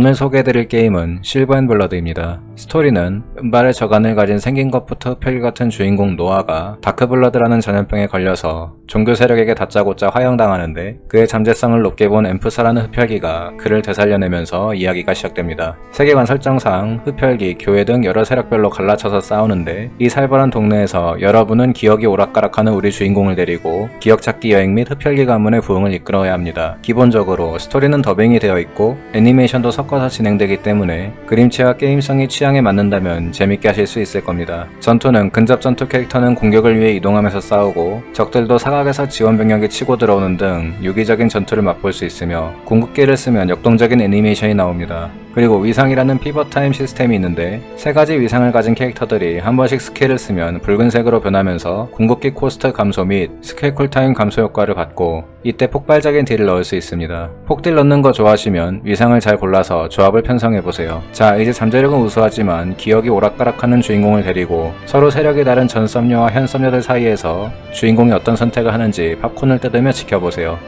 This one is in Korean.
오늘 소개해드릴 게임은 실버 앤 블러드입니다. 스토리는 은발의 저간을 가진 생긴 것부터 흡혈귀 같은 주인공 노아가 다크블러드라는 전염병에 걸려서 종교 세력에게 다짜고짜 화형당하는데 그의 잠재성을 높게 본 엠프사라는 흡혈귀가 그를 되살려내면서 이야기가 시작됩니다. 세계관 설정상 흡혈귀, 교회 등 여러 세력별로 갈라쳐서 싸우는데 이 살벌한 동네에서 여러분은 기억이 오락가락하는 우리 주인공을 데리고 기억 찾기 여행 및 흡혈귀 가문의 부흥을 이끌어야 합니다. 기본적으로 스토리는 더빙이 되어 있고 애니메이션도 섞어서 진행되기 때문에 그림체와 게임성이 취향 에 맞는다면 재밌게 하실 수 있을 겁니다. 전투는 근접 전투 캐릭터는 공격을 위해 이동하면서 싸우고 적들도 사각에서 지원 병력이 치고 들어오는 등 유기적인 전투를 맛볼 수 있으며 궁극기를 쓰면 역동적인 애니메이션이 나옵니다. 그리고 위상이라는 피벗 타임 시스템이 있는데 세 가지 위상을 가진 캐릭터들이 한 번씩 스킬을 쓰면 붉은색으로 변하면서 궁극기 코스트 감소 및 스킬 쿨타임 감소 효과를 받고 이때 폭발적인 딜을 넣을 수 있습니다. 폭딜 넣는 거 좋아하시면 위상을 잘 골라서 조합을 편성해보세요. 자 이제 잠재력은 우수하지만 기억이 오락가락하는 주인공을 데리고 서로 세력이 다른 전 썸녀와 현 썸녀들 사이에서 주인공이 어떤 선택을 하는지 팝콘을 뜯으며 지켜보세요.